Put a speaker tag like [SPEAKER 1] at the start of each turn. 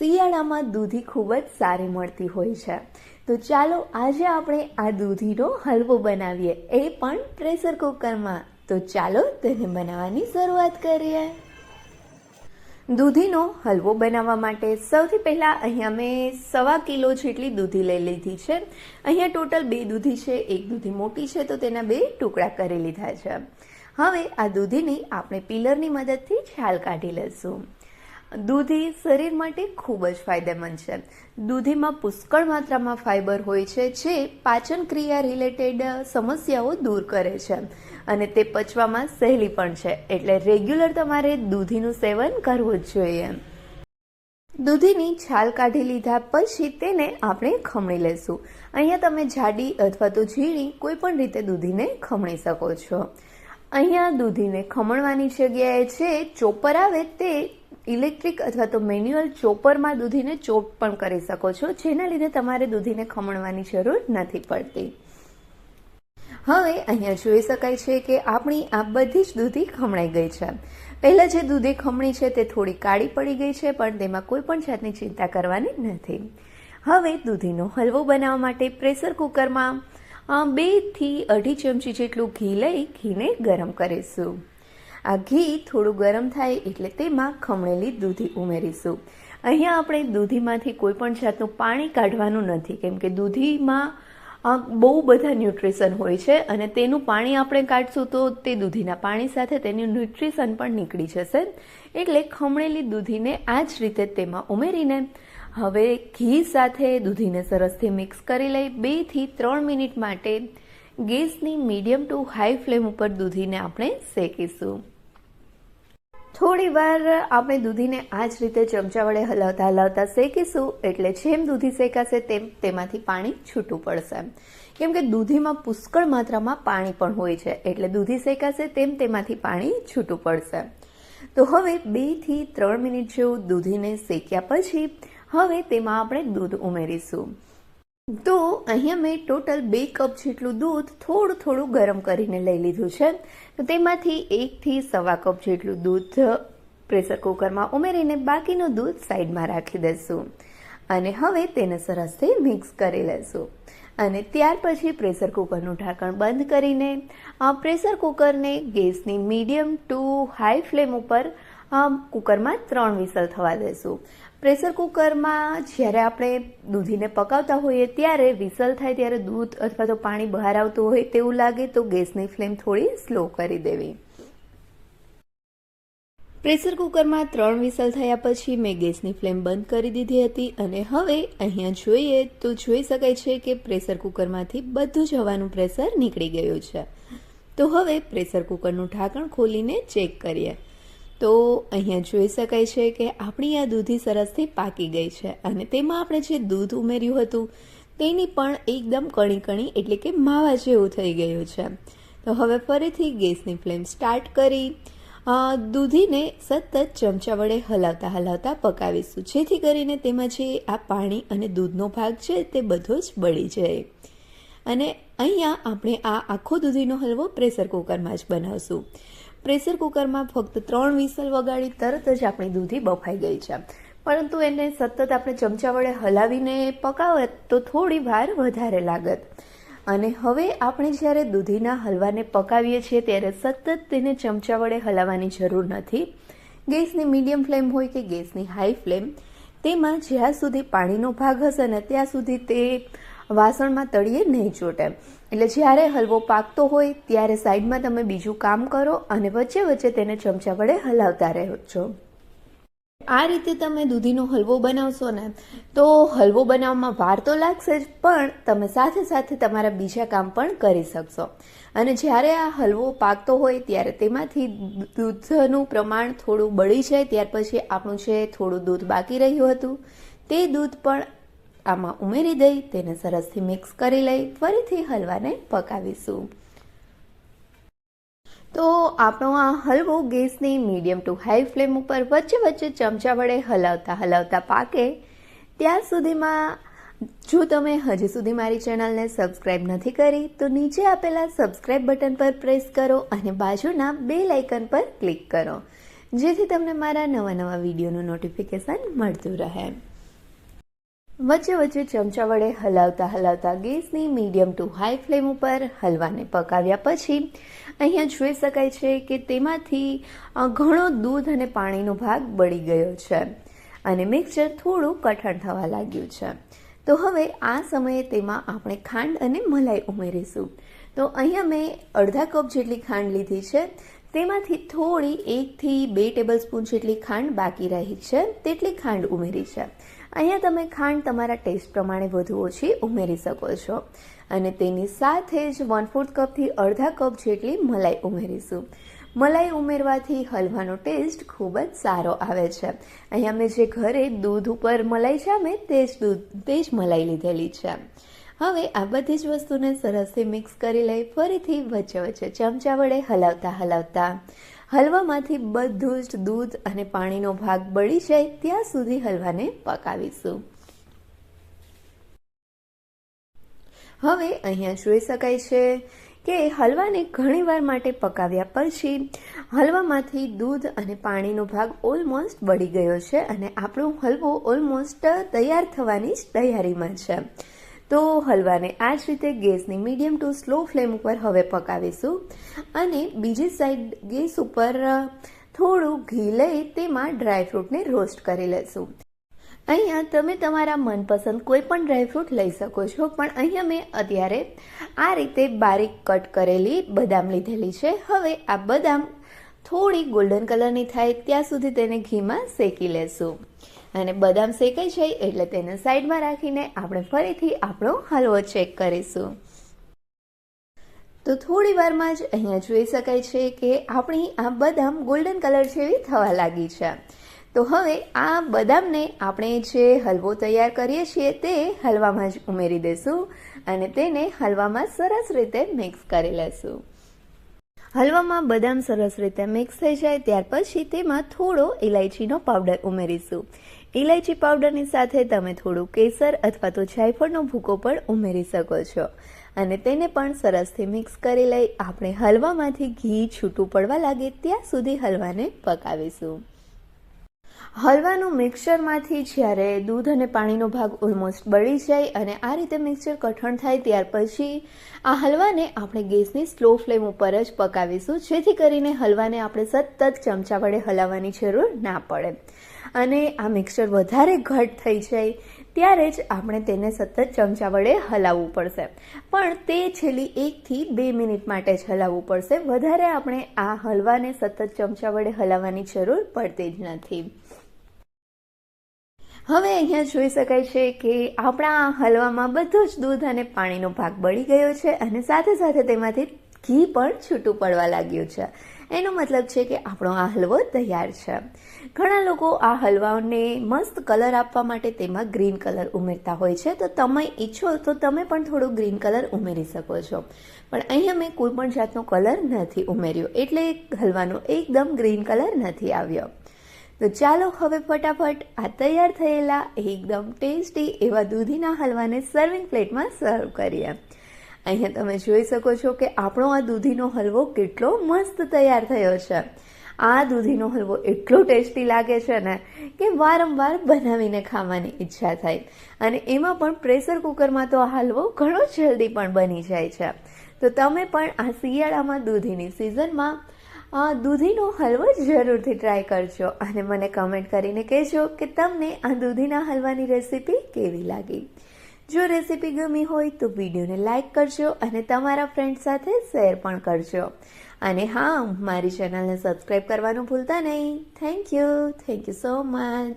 [SPEAKER 1] શિયાળામાં દૂધી ખૂબ જ સારી મળતી હોય છે. તો ચાલો આજે આપણે આ દૂધીનો હલવો બનાવીએ. એ પણ પ્રેશર કુકરમાં. તો ચાલો તેને બનાવવાની શરૂઆત કરીએ. દૂધીનો હલવો બનાવવા માટે સૌથી પહેલાં અહીંયા મેં સવા કિલો જેટલી દૂધી લઈ લીધી છે. અહીંયા ટોટલ બે દૂધી છે. એક દૂધી મોટી છે, તો તેના બે ટુકડા કરી લીધા છે. હવે આ દૂધીની આપણે પિલરની મદદથી છાલ કાઢી લઈશું. દૂધી શરીર માટે ખૂબ જ ફાયદેમંદ છે. દૂધીમાં પુષ્કળ માત્રામાં ફાઇબર હોય છે, જે પાચન ક્રિયા રિલેટેડ સમસ્યાઓ દૂર કરે છે અને તે પચવામાં સહેલી પણ છે. એટલે રેગ્યુલર તમારે દૂધીનું સેવન કરવું જ જોઈએ. દૂધીની છાલ કાઢી લીધા પછી તેને આપણે ખમણી લેશું. અહીંયા તમે જાડી અથવા તો ઝીણી કોઈ પણ રીતે દૂધીને ખમણી શકો છો. અહીંયા દૂધીને ખમણવાની જગ્યાએ છે ચોપર આવે તે ઇલેક્ટ્રિક અથવા તો મેન્યુઅલ ચોપરમાં દૂધીને ચોપ પણ કરી શકો છો, જેના લીધે તમારે દૂધીને ખમણવાની જરૂર નથી પડતી. હવે અહીંયા જોઈ શકાય છે કે આપણી આ બધી જ દૂધી ખમણાઈ ગઈ છે. પહેલાં જે દૂધી ખમણી છે તે થોડી કાળી પડી ગઈ છે, પણ તેમાં કોઈ પણ જાતની ચિંતા કરવાની નથી. હવે દૂધીનો હલવો બનાવવા માટે પ્રેશર કુકરમાં બેથી અઢી ચમચી જેટલું ઘી લઈ ઘીને ગરમ કરીશું. આ ઘી થોડું ગરમ થાય એટલે તેમાં ખમણેલી દૂધી ઉમેરીશું. અહીંયા આપણે દૂધીમાંથી કોઈ પણ જાતનું પાણી કાઢવાનું નથી, કેમ કે દૂધીમાં બહુ બધા ન્યુટ્રિશન હોય છે અને તેનું પાણી આપણે કાઢશું તો તે દૂધીના પાણી સાથે તેનું ન્યુટ્રિશન પણ નીકળી જશે. એટલે ખમણેલી દૂધીને આ જ રીતે તેમાં ઉમેરીને હવે ઘી સાથે દૂધીને સરસથી મિક્સ કરી લઈ, બેથી ત્રણ મિનિટ માટે ગેસની મીડિયમ ટુ હાઈ ફ્લેમ ઉપર દૂધીને આપણે શેકીશું. થોડી વાર આપણે દૂધીને આ જ રીતે ચમચા વડે હલાવતા હલાવતા શેકીશું એટલે જેમ દૂધી શેકાશે તેમ તેમાંથી પાણી છૂટું પડશે. કેમ કે દૂધીમાં પુષ્કળ માત્રામાં પાણી પણ હોય છે એટલે દૂધી શેકાશે તેમ તેમાંથી પાણી છૂટું પડશે. તો હવે બેથી ત્રણ મિનિટ જેવું દૂધીને શેક્યા પછી હવે તેમાં આપણે દૂધ ઉમેરીશું. તો અહીંયા મેં ટોટલ બે કપ જેટલું દૂધ થોડું થોડું ગરમ કરીને લઈ લીધું છે. તો તેમાંથી એકથી સવા કપ જેટલું દૂધ પ્રેશર કુકરમાં ઉમેરીને બાકીનું દૂધ સાઈડમાં રાખી દઈશું. અને હવે તેને સરસથી મિક્સ કરી લઈશું. અને ત્યાર પછી પ્રેશર કુકરનું ઢાંકણ બંધ કરીને પ્રેશર કુકરને ગેસની મીડિયમ ટુ હાઈ ફ્લેમ ઉપર કુકરમાં ત્રણ વિસલ થવા દેશું. પ્રેશર કુકરમાં જ્યારે આપણે દૂધીને પકાવતા હોઈએ ત્યારે વિસલ થાય ત્યારે દૂધ અથવા તો પાણી બહાર આવતું હોય તેવું લાગે તો ગેસની ફ્લેમ થોડી સ્લો કરી દેવી. પ્રેશર કુકરમાં ત્રણ વિસલ થયા પછી મેં ગેસની ફ્લેમ બંધ કરી દીધી હતી અને હવે અહીંયા જોઈએ તો જોઈ શકાય છે કે પ્રેશર કુકરમાંથી બધું જ હવાનું પ્રેશર નીકળી ગયું છે. તો હવે પ્રેશર કુકરનું ઢાંકણ ખોલીને ચેક કરીએ. તો અહીંયા જોઈ શકાય છે કે આપણી આ દૂધી સરસથી પાકી ગઈ છે અને તેમાં આપણે જે દૂધ ઉમેર્યું હતું, તેની પણ એકદમ કણી કણી એટલે કે માવા જેવું થઈ ગયું છે. તો હવે ફરીથી ગેસની ફ્લેમ સ્ટાર્ટ કરી દૂધીને સતત ચમચા વડે હલાવતા હલાવતા પકાવીશું, જેથી કરીને તેમાં જે આ પાણી અને દૂધનો ભાગ છે તે બધો જ બળી જાય. અને અહીંયા આપણે આ આખો દૂધીનો હલવો પ્રેશર કુકરમાં જ બનાવશું. પ્રેશર કુકરમાં ફક્ત ત્રણ વિસલ વગાડી તરત જ આપણી દૂધી બફાઈ ગઈ છે. પરંતુ એને સતત આપણે ચમચા વડે હલાવીને પકાવે તો થોડી વાર વધારે લાગત. અને હવે આપણે જ્યારે દૂધીના હલવાને પકાવીએ છીએ ત્યારે સતત તેને ચમચા વડે હલાવવાની જરૂર નથી. ગેસની મીડિયમ ફ્લેમ હોય કે ગેસની હાઈ ફ્લેમ, તેમાં જ્યાં સુધી પાણીનો ભાગ હશે ને ત્યાં સુધી તે વાસણમાં તળીએ નહીં ચોટે. એટલે જ્યારે હલવો પાકતો હોય, ત્યારે સાઈડમાં તમે બીજું કામ કરો અને વચ્ચે વચ્ચે તેને ચમચા વડે હલાવતા રહો છો આ રીતે તમે દૂધીનો હલવો બનાવશો ને, તો હલવો બનાવવામાં વાર તો લાગશે જ, પણ તમે સાથે સાથે તમારા બીજા કામ પણ કરી શકશો. અને જ્યારે આ હલવો પાકતો હોય, ત્યારે તેમાંથી દૂધનું પ્રમાણ થોડું બળી જાય, ત્યાર પછી આપણું જે થોડું દૂધ બાકી રહ્યું હતું, તે દૂધ પણ આમાં ઉમેરી દઈ તેને સરસથી મિક્સ કરી લઈ ફરીથી હલવાને પકાવીશું. તો આપણો આ હલવો ગેસની મીડિયમ ટુ હાઈ ફ્લેમ ઉપર વચ્ચે વચ્ચે ચમચા વડે હલાવતા હલાવતા પાકે. ત્યાં સુધીમાં જો તમે હજી સુધી મારી ચેનલને સબસ્ક્રાઇબ નથી કરી, તો નીચે આપેલા સબસ્ક્રાઇબ બટન પર પ્રેસ કરો અને બાજુના બે લાઇકન પર ક્લિક કરો. જેથી તમને મારા નવા નવા વિડીયોનું નોટિફિકેશન મળતું રહે. વચ્ચે વચ્ચે ચમચા વડે હલાવતા હલાવતા ગેસની મીડિયમ ટુ હાઈ ફ્લેમ ઉપર હલવાને પકાવ્યા પછી અહીંયા જોઈ શકાય છે કે તેમાંથી ઘણો દૂધ અને પાણીનો ભાગ બળી ગયો છે અને મિક્સચર થોડું કઠણ થવા લાગ્યું છે. તો હવે આ સમયે તેમાં આપણે ખાંડ અને મલાઈ ઉમેરીશું. તો અહીંયા મેં અડધા કપ જેટલી ખાંડ લીધી છે. તેમાંથી થોડી એકથી બે ટેબલ સ્પૂન જેટલી ખાંડ બાકી રહી છે. તેટલી ખાંડ ઉમેરી છે. અહીંયા તમે ખાંડ તમારા ટેસ્ટ પ્રમાણે વધુ ઓછી ઉમેરી શકો છો. અને તેની સાથે જ વન ફોર્થ કપથી અડધા કપ જેટલી મલાઈ ઉમેરીશું. મલાઈ ઉમેરવાથી હલવાનો ટેસ્ટ ખૂબ જ સારો આવે છે. અહીંયા મેં જે ઘરે દૂધ ઉપર મલાઈ જામે તે જ દૂધ, તે જ મલાઈ લીધેલી છે. હવે આ બધી જ વસ્તુને સરસથી મિક્સ કરી લઈ ફરીથી વચ્ચે વચ્ચે ચમચા વડે હલાવતા હલાવતા. હલવામાંથી બધું જ દૂધ અને પાણીનો ભાગ બળી જાય ત્યાં સુધી હલવાને પકાવીશું. હવે અહીંયા જોઈ શકાય છે કે હલવાને ઘણીવાર માટે પકાવ્યા પછી હલવામાંથી દૂધ અને પાણીનો ભાગ ઓલમોસ્ટ બળી ગયો છે અને આપણો હલવો ઓલમોસ્ટ તૈયાર થવાની જ તૈયારીમાં છે. તો હલવાને આ જ રીતે ગેસની મીડિયમ ટુ સ્લો ફ્લેમ ઉપર હવે પકાવીશું અને બીજી સાઈડ ગેસ ઉપર થોડું ઘી લઈ તેમાં ડ્રાયફ્રૂટને રોસ્ટ કરી લેશું. અહીંયા તમે તમારા મનપસંદ કોઈ પણ ડ્રાયફ્રૂટ લઈ શકો છો, પણ અહીંયા મેં અત્યારે આ રીતે બારીક કટ કરેલી બદામ લીધેલી છે. હવે આ બદામ થોડી ગોલ્ડન કલરની થાય, ત્યાં સુધી તેને ઘીમાં શેકી લેશું. અને બદામ શેકાઈ જાય એટલે તેને સાઈડમાં રાખીને આપણે ફરીથી આપણો હલવો ચેક કરીશું. તો થોડી વારમાં જ અહીંયા જોઈ શકાય છે કે આપણી આ બદામ ગોલ્ડન કલર જેવી થવા લાગી છે. તો હવે આ બદામને આપણે જે હલવો તૈયાર કરીએ છીએ તે હલવામાં જ ઉમેરી દઈશું અને તેને હલવામાં સરસ રીતે મિક્સ કરી લેશું. હલવામાં બદામ સરસ રીતે મિક્સ થઈ જાય ત્યાર પછી તેમાં થોડો ઇલાયચીનો પાવડર ઉમેરીશું. ઇલાયચી પાવડરની સાથે તમે થોડું કેસર અથવા તો જાયફળનો ભૂકો પણ ઉમેરી શકો છો. અને તેને પણ સરસથી મિક્સ કરી લઈ આપણે હલવામાંથી ઘી છૂટું પડવા લાગે ત્યાં સુધી હલવાને પકાવીશું. હલવાનું મિક્સરમાંથી જ્યારે દૂધ અને પાણીનો ભાગ ઓલમોસ્ટ બળી જાય અને આ રીતે મિક્સચર કઠણ થાય ત્યાર પછી આ હલવાને આપણે ગેસની સ્લો ફ્લેમ ઉપર જ પકાવીશું, જેથી કરીને હલવાને આપણે સતત ચમચા વડે હલાવવાની જરૂર ના પડે. અને આ મિક્સર વધારે ઘટ થઈ જાય ત્યારે જ આપણે તેને સતત ચમચા વડે હલાવવું પડશે. પણ તે છેલ્લી એકથી બે મિનિટ માટે જ હલાવવું પડશે. વધારે આપણે આ હલવાને સતત ચમચા વડે હલાવવાની જરૂર પડતી જ નથી. હવે અહીંયા જોઈ શકાય છે કે આપણા હલવામાં બધો જ દૂધ અને પાણીનો ભાગ બળી ગયો છે અને સાથે સાથે તેમાંથી ઘી પણ છૂટું પડવા લાગ્યું છે. એનો મતલબ છે કે આપણો આ હલવો તૈયાર છે. ઘણા લોકો આ હલવાને મસ્ત કલર આપવા માટે તેમાં ગ્રીન કલર ઉમેરતા હોય છે. તો તમે ઈચ્છો તો તમે પણ થોડું ગ્રીન કલર ઉમેરી શકો છો. પણ અહીંયા મેં કોઈ પણ જાતનો કલર નથી ઉમેર્યો. એટલે હલવાનો એકદમ ગ્રીન કલર નથી આવ્યો. તો ચાલો હવે ફટાફટ આ તૈયાર થયેલા એકદમ ટેસ્ટી એવા દૂધીના હલવાને સર્વિંગ પ્લેટમાં સર્વ કરીએ. અહીંયા તમે જોઈ શકો છો કે આપણો આ દૂધીનો હલવો કેટલો મસ્ત તૈયાર થયો છે. આ દૂધીનો હલવો એટલો ટેસ્ટી લાગે છે ને કે વારંવાર બનાવીને ખાવાની ઈચ્છા થાય. અને એમાં પણ પ્રેશર કુકરમાં તો આ હલવો ઘણો જલ્દી પણ બની જાય છે. તો તમે પણ આ શિયાળામાં દૂધીની સિઝનમાં દૂધીનો હલવો જરૂરથી ટ્રાય કરજો અને મને કમેન્ટ કરીને કહેજો કે તમને આ દૂધીના હલવાની રેસીપી કેવી લાગી. જો રેસીપી ગમી હોય તો વિડીયોને લાઇક કરજો અને તમારા ફ્રેન્ડ સાથે શેર પણ કરજો. અને હા, મારી ચેનલને સબસ્ક્રાઈબ કરવાનું ભૂલતા નહીં. Thank you thank you so much